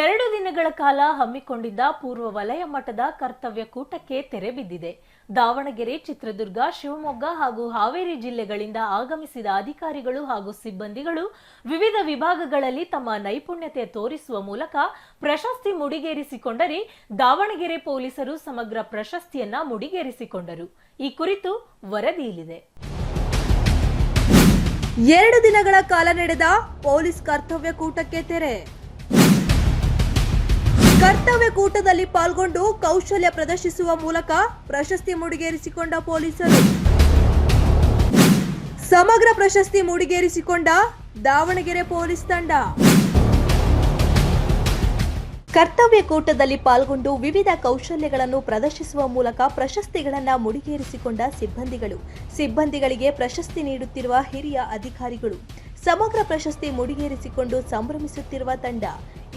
ಎರಡು ದಿನಗಳ ಕಾಲ ಹಮ್ಮಿಕೊಂಡಿದ್ದ ಪೂರ್ವ ವಲಯ ಮಟ್ಟದ ಕರ್ತವ್ಯ ಕೂಟಕ್ಕೆ ತೆರೆ ಬಿದ್ದಿದೆ. ದಾವಣಗೆರೆ, ಚಿತ್ರದುರ್ಗ, ಶಿವಮೊಗ್ಗ ಹಾಗೂ ಹಾವೇರಿ ಜಿಲ್ಲೆಗಳಿಂದ ಆಗಮಿಸಿದ ಅಧಿಕಾರಿಗಳು ಹಾಗೂ ಸಿಬ್ಬಂದಿಗಳು ವಿವಿಧ ವಿಭಾಗಗಳಲ್ಲಿ ತಮ್ಮ ನೈಪುಣ್ಯತೆ ತೋರಿಸುವ ಮೂಲಕ ಪ್ರಶಸ್ತಿ ಮುಡಿಗೇರಿಸಿಕೊಂಡರೆ ದಾವಣಗೆರೆ ಪೊಲೀಸರು ಸಮಗ್ರ ಪ್ರಶಸ್ತಿಯನ್ನ ಮುಡಿಗೇರಿಸಿಕೊಂಡರು. ಈ ಕುರಿತು ವರದಿ ಇಲ್ಲಿದೆ. ಎರಡು ದಿನಗಳ ಕಾಲ ನಡೆದ ಪೊಲೀಸ್ ಕರ್ತವ್ಯ ಕೂಟಕ್ಕೆ ತೆರೆ. ಕರ್ತವ್ಯ ಕೂಟದಲ್ಲಿ ಪಾಲ್ಗೊಂಡು ಕೌಶಲ್ಯ ಪ್ರದರ್ಶಿಸುವ ಮೂಲಕ ಪ್ರಶಸ್ತಿ ಮುಡಿಗೇರಿಸಿಕೊಂಡ ಪೊಲೀಸರು. ಸಮಗ್ರ ಪ್ರಶಸ್ತಿ ಮುಡಿಗೇರಿಸಿಕೊಂಡ ದಾವಣಗೆರೆ ಪೊಲೀಸ್ ತಂಡ. ಕರ್ತವ್ಯ ಕೂಟದಲ್ಲಿ ಪಾಲ್ಗೊಂಡು ವಿವಿಧ ಕೌಶಲ್ಯಗಳನ್ನು ಪ್ರದರ್ಶಿಸುವ ಮೂಲಕ ಪ್ರಶಸ್ತಿಗಳನ್ನ ಮುಡಿಗೇರಿಸಿಕೊಂಡ ಸಿಬ್ಬಂದಿಗಳು. ಸಿಬ್ಬಂದಿಗಳಿಗೆ ಪ್ರಶಸ್ತಿ ನೀಡುತ್ತಿರುವ ಹಿರಿಯ ಅಧಿಕಾರಿಗಳು. ಸಮಗ್ರ ಪ್ರಶಸ್ತಿ ಮುಡಿಗೇರಿಸಿಕೊಂಡು ಸಂಭ್ರಮಿಸುತ್ತಿರುವ ತಂಡ.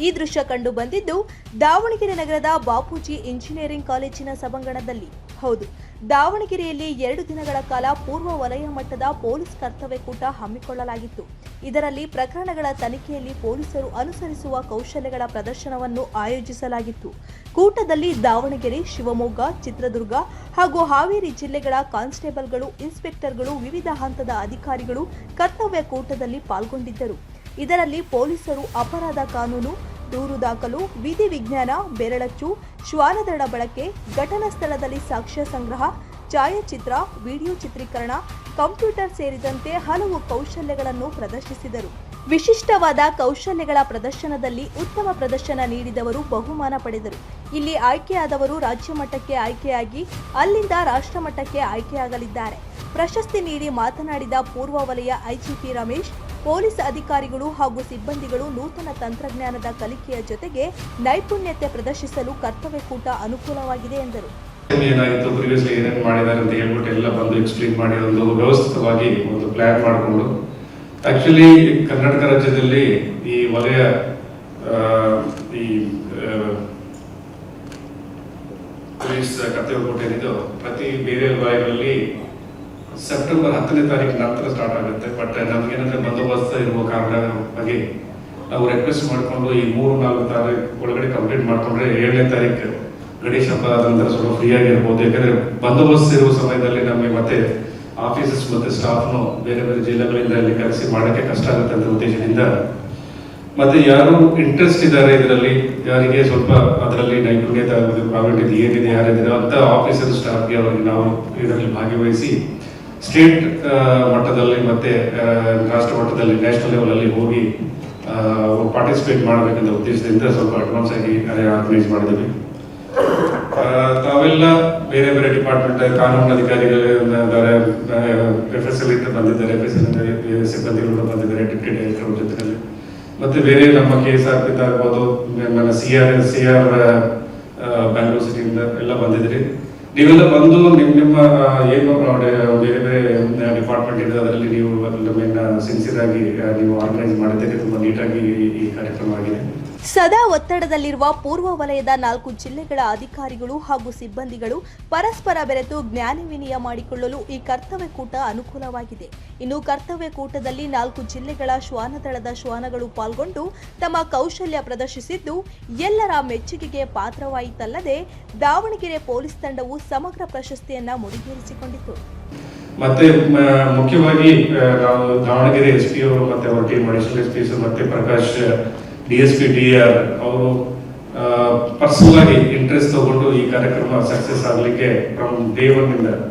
ಈ ದೃಶ್ಯ ಕಂಡು ಬಂದಿದ್ದು ದಾವಣಗೆರೆ ನಗರದ ಬಾಪೂಜಿ ಇಂಜಿನಿಯರಿಂಗ್ ಕಾಲೇಜಿನ ಸಭಾಂಗಣದಲ್ಲಿ. ಹೌದು, ದಾವಣಗೆರೆಯಲ್ಲಿ ಎರಡು ದಿನಗಳ ಕಾಲ ಪೂರ್ವ ವಲಯ ಮಟ್ಟದ ಪೊಲೀಸ್ ಕರ್ತವ್ಯ ಕೂಟ ಹಮ್ಮಿಕೊಳ್ಳಲಾಗಿತ್ತು. ಇದರಲ್ಲಿ ಪ್ರಕರಣಗಳ ತನಿಖೆಯಲ್ಲಿ ಪೊಲೀಸರು ಅನುಸರಿಸುವ ಕೌಶಲ್ಯಗಳ ಪ್ರದರ್ಶನವನ್ನು ಆಯೋಜಿಸಲಾಗಿತ್ತು. ಕೂಟದಲ್ಲಿ ದಾವಣಗೆರೆ, ಶಿವಮೊಗ್ಗ, ಚಿತ್ರದುರ್ಗ ಹಾಗೂ ಹಾವೇರಿ ಜಿಲ್ಲೆಗಳ ಕಾನ್ಸ್ಟೇಬಲ್ಗಳು, ಇನ್ಸ್ಪೆಕ್ಟರ್ಗಳು, ವಿವಿಧ ಹಂತದ ಅಧಿಕಾರಿಗಳು ಕರ್ತವ್ಯ ಕೂಟದಲ್ಲಿ ಪಾಲ್ಗೊಂಡಿದ್ದರು. ಇದರಲ್ಲಿ ಪೊಲೀಸರು ಅಪರಾಧ ಕಾನೂನು, ದೂರು ದಾಖಲು, ವಿಧಿ ವಿಜ್ಞಾನ, ಬೆರಳಚ್ಚು ಶ್ವಾನದಳ ಬಳಕೆ, ಘಟನಾ ಸ್ಥಳದಲ್ಲಿ ಸಾಕ್ಷ್ಯ ಸಂಗ್ರಹ, ಛಾಯಾಚಿತ್ರ, ವಿಡಿಯೋ ಚಿತ್ರೀಕರಣ, ಕಂಪ್ಯೂಟರ್ ಸೇರಿದಂತೆ ಹಲವು ಕೌಶಲ್ಯಗಳನ್ನು ಪ್ರದರ್ಶಿಸಿದರು. ವಿಶಿಷ್ಟವಾದ ಕೌಶಲ್ಯಗಳ ಪ್ರದರ್ಶನದಲ್ಲಿ ಉತ್ತಮ ಪ್ರದರ್ಶನ ನೀಡಿದವರು ಬಹುಮಾನ ಪಡೆದರು. ಇಲ್ಲಿ ಆಯ್ಕೆಯಾದವರು ರಾಜ್ಯ ಮಟ್ಟಕ್ಕೆ ಆಯ್ಕೆಯಾಗಿ, ಅಲ್ಲಿಂದ ರಾಷ್ಟ್ರಮಟ್ಟಕ್ಕೆ ಆಯ್ಕೆಯಾಗಲಿದ್ದಾರೆ. ಪ್ರಶಸ್ತಿ ನೀಡಿ ಮಾತನಾಡಿದ ಪೂರ್ವ ವಲಯ ಐಜಿಪಿ ರಮೇಶ್ ಪೊಲೀಸ್ ಅಧಿಕಾರಿಗಳು ಹಾಗೂ ಸಿಬ್ಬಂದಿಗಳು ನೂತನ ತಂತ್ರಜ್ಞಾನದ ಕಲಿಕೆಯ ಜೊತೆಗೆ ನೈಪುಣ್ಯತೆ ಪ್ರದರ್ಶಿಸಲು ಕರ್ತವ್ಯ ಕೂಟ ಅನುಕೂಲವಾಗಿದೆ ಎಂದರು. ಏನಾಗಿತ್ತು ಪ್ರಿವಿಯಸ್ಲಿ ಏನೇನು ಮಾಡಿದ್ದಾರೆ ಅಂತ ಹೇಳ್ಬಿಟ್ಟು ಎಲ್ಲ ಬಂದು ಎಕ್ಸ್ಪ್ಲೇನ್ ಮಾಡಿ ಒಂದು ವ್ಯವಸ್ಥಿತವಾಗಿ ಒಂದು ಪ್ಲಾನ್ ಮಾಡಿಕೊಂಡು ಆಕ್ಚುಲಿ ಕರ್ನಾಟಕ ರಾಜ್ಯದಲ್ಲಿ ಈ ವಲಯ ಈ ಪೊಲೀಸ್ ಕರ್ತವ್ಯ ಕೋಟ ಏನಿದೆ ಪ್ರತಿ ಬೇರೆ ವಲಯಗಳಲ್ಲಿ ಸೆಪ್ಟೆಂಬರ್ ಹತ್ತನೇ ತಾರೀಕು ನಂತರ ಸ್ಟಾರ್ಟ್ ಆಗುತ್ತೆ. ಬಟ್ ನಮ್ಗೇನಂದ್ರೆ ಬಂದೋಬಸ್ತ್ ಇರುವ ಕಾರಣವಾಗಿ ನಾವು ರಿಕ್ವೆಸ್ಟ್ ಮಾಡಿಕೊಂಡು ಈ ಮೂರು, ನಾಲ್ಕು ತಾರೀಕು ಒಳಗಡೆ ಕಂಪ್ಲೀಟ್ ಮಾಡಿಕೊಂಡ್ರೆ ಏಳನೇ ತಾರೀಕು ಗಣೇಶ ಹಬ್ಬ ಆದ ನಂತರ ಸ್ವಲ್ಪ ಫ್ರೀ ಆಗಿರ್ಬೋದು. ಯಾಕಂದ್ರೆ ಬಂದೋಬಸ್ತ್ ಇರುವ ಸಮಯದಲ್ಲಿ ನಮಗೆ ಮತ್ತೆ ಆಫೀಸಸ್ ಮತ್ತೆ ಸ್ಟಾಫ್ನು ಬೇರೆ ಬೇರೆ ಜಿಲ್ಲೆಗಳಿಂದ ಇಲ್ಲಿ ಕರೆಸಿ ಮಾಡೋಕ್ಕೆ ಕಷ್ಟ ಆಗುತ್ತೆ ಅಂತ ಉದ್ದೇಶದಿಂದ ಮತ್ತೆ ಯಾರು ಇಂಟ್ರೆಸ್ಟ್ ಇದ್ದಾರೆ ಇದರಲ್ಲಿ? ಯಾರಿಗೆ ಸ್ವಲ್ಪ ಅದರಲ್ಲಿ ನೈಪುಣ್ಯತೆ ಪ್ರಾವಿಟ್ ಇದೆ ಏನಿದೆ, ಯಾರಿದ್ದಾರೆ ಅಂತ ಆಫೀಸರ್ ಸ್ಟಾಫ್ಗೆ ಅವರಿಗೆ ನಾವು ಇದರಲ್ಲಿ ಭಾಗವಹಿಸಿ ಸ್ಟೇಟ್ ಮಟ್ಟದಲ್ಲಿ ಮತ್ತೆ ರಾಷ್ಟ್ರ ಮಟ್ಟದಲ್ಲಿ, ನ್ಯಾಷನಲ್ ಲೆವೆಲಲ್ಲಿ ಹೋಗಿ ಪಾರ್ಟಿಸಿಪೇಟ್ ಮಾಡಬೇಕಂತ ಉದ್ದೇಶದಿಂದ ಸ್ವಲ್ಪ ಅಡ್ವಾನ್ಸ್ ಆಗಿ ಆರ್ಗನೈಸ್ ಮಾಡಿದ್ದೀವಿ ತಾವೆಲ್ಲ ಬೇರೆ ಬೇರೆ ಡಿಪಾರ್ಟ್ಮೆಂಟ್ ಕಾನೂನು ಅಧಿಕಾರಿಗಳು ಎಫ್ ಬಂದಿದ್ದಾರೆ ಸಿಬ್ಬಂದಿಗಳು ಬಂದಿದ್ದಾರೆ ಡಿಪ್ಟಿ ಜೊತೆಯಲ್ಲಿ. ಮತ್ತೆ ಬೇರೆ ನಮ್ಮ ಕೆ ಎಸ್ ಆರ್ ಪಿಂದ ಆಗ್ಬೋದು C R C R Bangalore ಸಿಟಿಯಿಂದ ಎಲ್ಲ ಬಂದಿದ್ರಿ ನೀವೆಲ್ಲ ಬಂದು ನಿಮ್ಮ ನಿಮ್ಮ ಏನು ಬೇರೆ ಬೇರೆ ಡಿಪಾರ್ಟ್ಮೆಂಟ್ ಇದೆ, ಅದರಲ್ಲಿ ನೀವು ಸಿನ್ಸಿಯರ್ ಆಗಿ ನೀವು ಆರ್ಗನೈಸ್ ಮಾಡಿದ್ದಕ್ಕೆ ತುಂಬಾ ನೀಟಾಗಿ ಈ ಕಾರ್ಯಕ್ರಮ ಆಗಿದೆ. ಸದಾ ಒತ್ತಡದಲ್ಲಿರುವ ಪೂರ್ವ ವಲಯದ ನಾಲ್ಕು ಜಿಲ್ಲೆಗಳ ಅಧಿಕಾರಿಗಳು ಹಾಗೂ ಸಿಬ್ಬಂದಿಗಳು ಪರಸ್ಪರ ಬೆರೆತು ಜ್ಞಾನ ವಿನಿಯ ಮಾಡಿಕೊಳ್ಳಲು ಈ ಕರ್ತವ್ಯ ಕೂಟ ಅನುಕೂಲವಾಗಿದೆ. ಇನ್ನು ಕರ್ತವ್ಯ ಕೂಟದಲ್ಲಿ ನಾಲ್ಕು ಜಿಲ್ಲೆಗಳ ಶ್ವಾನದಳದ ಶ್ವಾನಗಳು ಪಾಲ್ಗೊಂಡು ತಮ್ಮ ಕೌಶಲ್ಯ ಪ್ರದರ್ಶಿಸಿದ್ದು, ಎಲ್ಲರ ಮೆಚ್ಚುಗೆಗೆ ಪಾತ್ರವಾಯಿತಲ್ಲದೆ ದಾವಣಗೆರೆ ಪೊಲೀಸ್ ತಂಡವು ಸಮಗ್ರ ಪ್ರಶಸ್ತಿಯನ್ನ ಮುಡಿಗೇರಿಸಿಕೊಂಡಿತು ಮತ್ತೆ ಮುಖ್ಯವಾಗಿ ದಾವಣಗೆರೆ ಎಸ್ ಪಿ ಅವರು ಮತ್ತೆ ಅವರ ಟೀಮ್ ಎಸ್ ಪಿ ಮತ್ತೆ Prakash D S D R ಅವರು ಪರ್ಸನಲ್ ಆಗಿ ಇಂಟ್ರೆಸ್ಟ್ ತಗೊಂಡು ಈ ಕಾರ್ಯಕ್ರಮ ಸಕ್ಸಸ್ ಆಗಲಿಕ್ಕೆ ಫ್ರಮ್ ಡೇ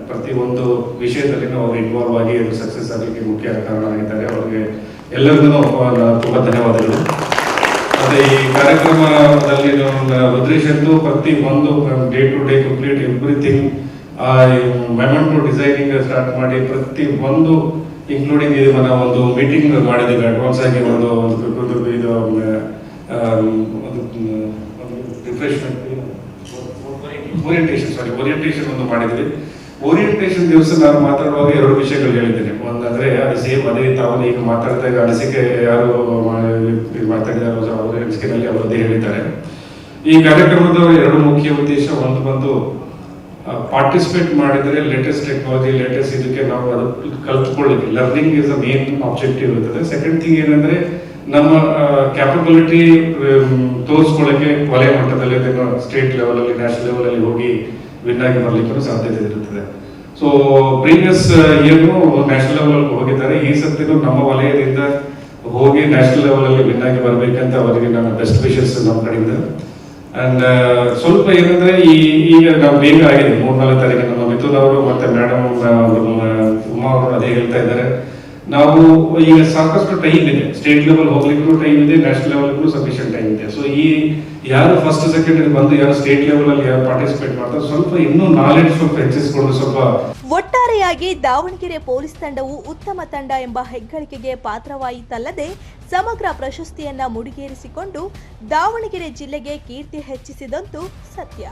ಪ್ರತಿ ಒಂದು ವಿಷಯದಲ್ಲಿ ಅವರು ಇನ್ವಾಲ್ವ್ ಆಗಿ ಅದು ಸಕ್ಸಸ್ ಆಗಲಿಕ್ಕೆ ಮುಖ್ಯ ಕಾರಣ ಆಗಿದ್ದಾರೆ ಅವರಿಗೆ ಎಲ್ಲರಿಗೂ ತುಂಬ ಧನ್ಯವಾದಗಳು. ಮತ್ತೆ ಈ ಕಾರ್ಯಕ್ರಮದಲ್ಲಿ ಉದ್ದೇಶ ಪ್ರತಿ ಒಂದು day to day complete everything memento designing start ಮಾಡಿ ಪ್ರತಿ ಒಂದು ಇನ್ಕ್ಲೂಡಿಂಗ್ ಇದು ಒಂದು ಮೀಟಿಂಗ್ ಮಾಡಿದ್ದೀವಿ ಅಡ್ವಾನ್ಸ್ ಆಗಿ ಒಂದು ರಿಫ್ರೆಶ್ಮೆಂಟ್ ಓರಿಯಂಟೇಷನ್ ಸಾರಿ ಓರಿಯಂಟೇಷನ್ ಒಂದು ಮಾಡಿದ್ವಿ. ಓರಿಯಂಟೇಷನ್ ದಿವಸ ನಾನು ಮಾತಾಡುವಾಗ ಎರಡು ವಿಷಯಗಳು ಹೇಳಿದ್ದೇನೆ. ಒಂದಂದ್ರೆ ಸೇಮ್ ಅದೇ ತಾವು ಈಗ ಮಾತಾಡಿದಾಗ ಅನಿಸಿಕೆ ಯಾರು ಮಾ- ಇದು ಮಾತಾಡಿದಾರೋ ಅವರ ಅನಿಸಿಕೆನಲ್ಲಿ ಅವರು ಅದೇ ಹೇಳಿದ್ದಾರೆ. ಈ ಕಾರ್ಯಕ್ರಮದ ಎರಡು ಮುಖ್ಯ ಉದ್ದೇಶ, ಒಂದು ಬಂದು ಪಾರ್ಟಿಸಿಪೇಟ್ ಮಾಡಿದರೆ ಲೇಟೆಸ್ಟ್ ಟೆಕ್ನಾಲಜಿ ಲೇಟೆಸ್ಟ್ ಇದಕ್ಕೆ ನಾವು ಅದು ಕಲ್ತ್ಕೊಳ್ಳಿಕ್ಕೆ learning is a main objective ಇರ್ತದೆ ಸೆಕೆಂಡ್ ಥಿಂಗ್ ಏನಂದ್ರೆ ನಮ್ಮ ಕ್ಯಾಪಬಿಲಿಟಿ ತೋರಿಸ್ಕೊಳ್ಳೋಕೆ ವಲಯ ಮಟ್ಟದಲ್ಲಿ ಸ್ಟೇಟ್ ಲೆವೆಲಲ್ಲಿ ನ್ಯಾಷನಲ್ ಲೆವೆಲ್ ಅಲ್ಲಿ ಹೋಗಿ ವಿನ್ ಆಗಿ ಬರಲಿಕ್ಕೆ ಸಾಧ್ಯತೆ ಇರುತ್ತದೆ. ಸೊ ಪ್ರೀವಿಯಸ್ ಇಯರ್ನು ನ್ಯಾಷನಲ್ ಲೆವೆಲ್ ಅಲ್ಲಿ ಹೋಗಿದ್ದಾರೆ. ಈ ಸತಿನೂ ನಮ್ಮ ವಲಯದಿಂದ ಹೋಗಿ ನ್ಯಾಷನಲ್ ಲೆವೆಲಲ್ಲಿ ವಿನ್ ಆಗಿ ಬರಬೇಕಂತ ಅವರಿಗೆ ನನ್ನ ಬೆಸ್ಟ್ ವಿಶಸ್ ನಮ್ಮ ಕಡೆಯಿಂದ. ಅಂಡ್ ಸ್ವಲ್ಪ ಏನಂದ್ರೆ ಈ, ಈಗ ನಾವು ಬೇಗ ಆಗಿದೆ. ಮೂರ್ನಾಲ್ಕು ತಾರೀಕು ನಮ್ಮ ಮಿಥುನ್ ಅವರು ಮತ್ತೆ ಮೇಡಮ್ ಉಮಾ ಅವರು ಅದೇ ಹೇಳ್ತಾ ಇದ್ದಾರೆ. ನಾವು ಈಗ ಸಾಕಷ್ಟು ಟೈಮ್ ಇದೆ. ಸ್ಟೇಟ್ ಲೆವೆಲ್ ಹೋಗ್ಲಿಕ್ಕೂ ಟೈಮ್ ಇದೆ ನ್ಯಾಷನಲ್ ಲೆವೆಲ್ಗೂ ಸಫಿಷಿಯಂಟ್ ಟೈಮ್ ಇದೆ. ಸೊ ಈ ಯಾರು ಫಸ್ಟ್ ಸೆಕೆಂಡ್ ಬಂದು ಯಾರು ಸ್ಟೇಟ್ ಲೆವೆಲ್ ಅಲ್ಲಿ ಯಾರು ಪಾರ್ಟಿಸಿಪೇಟ್ ಮಾಡ್ತಾರೆ ಸ್ವಲ್ಪ ಇನ್ನೂ ನಾಲೆಡ್ಜ್ ಸ್ವಲ್ಪ ಹೆಚ್ಚಿಸಿಕೊಂಡು ಸ್ವಲ್ಪ ಒಟ್ಟಾರೆಯಾಗಿ ದಾವಣಗೆರೆ ಪೊಲೀಸ್ ತಂಡವು ಉತ್ತಮ ತಂಡ ಎಂಬ ಹೆಗ್ಗಳಿಕೆಗೆ ಪಾತ್ರವಾಯಿತಲ್ಲದೆ ಸಮಗ್ರ ಪ್ರಶಸ್ತಿಯನ್ನ ಮುಡಿಗೇರಿಸಿಕೊಂಡು ದಾವಣಗೆರೆ ಜಿಲ್ಲೆಗೆ ಕೀರ್ತಿ ಹೆಚ್ಚಿಸಿದಂತೂ ಸತ್ಯ.